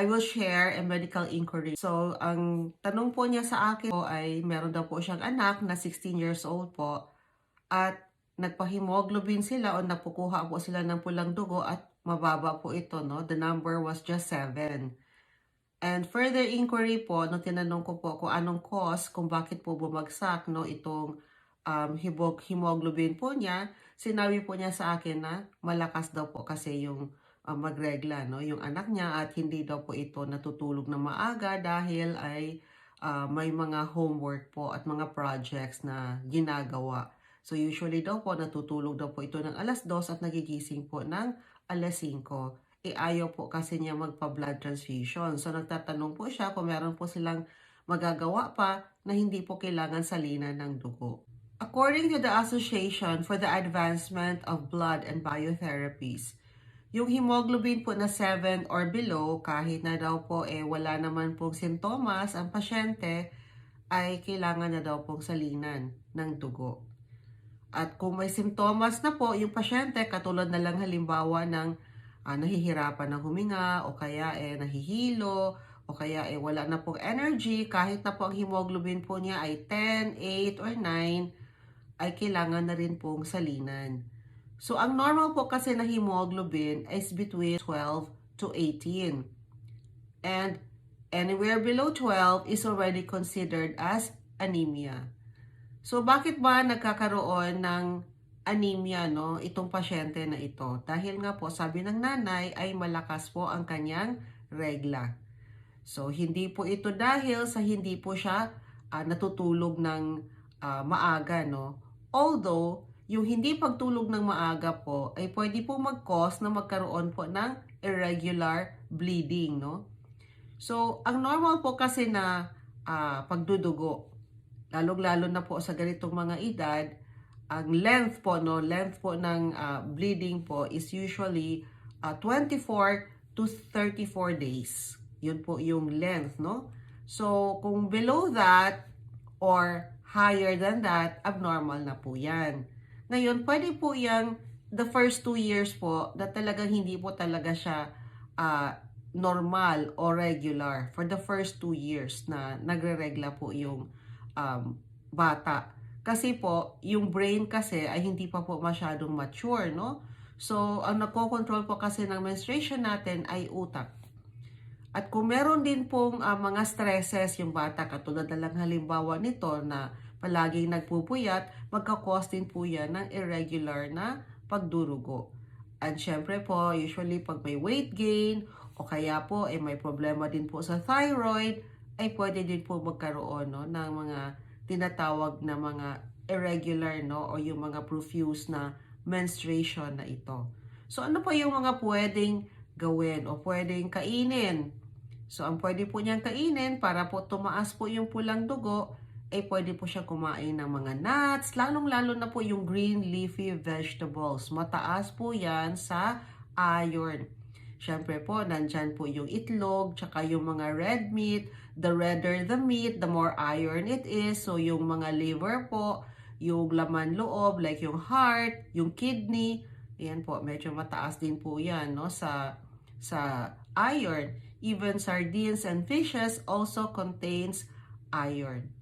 I will share a medical inquiry. So, ang tanong po niya sa akin po ay meron daw po siyang anak na 16 years old po at nagpa-hemoglobin sila o napukuha po sila ng pulang dugo at mababa po ito, no? The number was just 7. And further inquiry po, nung tinanong ko po kung anong cause, kung bakit po bumagsak, no, itong um, hemoglobin po niya, sinabi po niya sa akin na malakas daw po kasi yung uh, magregla, no, yung anak niya at hindi daw po ito natutulog na maaga dahil ay uh, may mga homework po at mga projects na ginagawa. So usually daw po natutulog daw po ito ng alas 2 at nagigising po ng alas 5 eh ayaw po kasi niya magpa-blood transfusion. So nagtatanong po siya kung meron po silang magagawa pa na hindi po kailangan salinan ng dugo. According to the Association for the Advancement of Blood and Biotherapies, yung hemoglobin po na 7 or below, kahit na daw po eh wala naman pong sintomas ang pasyente, ay kailangan na daw pong salinan ng dugo. At kung may simptomas na po yung pasyente, katulad na lang halimbawa ng ah, nahihirapan ng huminga o kaya eh nahihilo o kaya eh wala na pong energy kahit na po ang hemoglobin po niya ay 10, 8 or 9 ay kailangan na rin pong salinan. So ang normal po kasi na hemoglobin is between 12 to 18. And anywhere below 12 is already considered as anemia. So bakit ba nagkakaroon ng anemia no itong pasyente na ito? Dahil nga po sabi ng nanay ay malakas po ang kanyang regla. So hindi po ito dahil sa hindi po siya ah, natutulog ng ah, maaga no. Although yung hindi pagtulog ng maaga po ay pwede po mag-cause na magkaroon po ng irregular bleeding no. So ang normal po kasi na ah, pagdudugo lalong-lalo na po sa ganitong mga edad, ang length po, no, length po ng ah, bleeding po is usually ah, 24 to 34 days. Yun po yung length, no? So, kung below that or higher than that, abnormal na po yan. Ngayon, pwede po yung the first two years po na talagang hindi po talaga siya ah, normal or regular for the first two years na nagre-regla po yung um, bata. Kasi po, yung brain kasi ay hindi pa po masyadong mature, no? So, ang nagko-control po kasi ng menstruation natin ay utak. At kung meron din pong ah, mga stresses yung bata, katulad na lang halimbawa nito na palaging nagpupuyat, magkakos din po yan ng irregular na pagdurugo. At syempre po, usually pag may weight gain o kaya po eh, may problema din po sa thyroid, ay pwede din po magkaroon no, ng mga tinatawag na mga irregular no, o yung mga profuse na menstruation na ito. So ano po yung mga pwedeng gawin o pwedeng kainin? So ang pwede po niyang kainin para po tumaas po yung pulang dugo, ay pwede po siya kumain ng mga nuts, lalong-lalo na po yung green leafy vegetables. Mataas po yan sa iron. Siyempre po, nandyan po yung itlog, tsaka yung mga red meat. The redder the meat, the more iron it is. So, yung mga liver po, yung laman loob, like yung heart, yung kidney, yan po, medyo mataas din po yan, no, sa, sa iron. Even sardines and fishes also contains iron.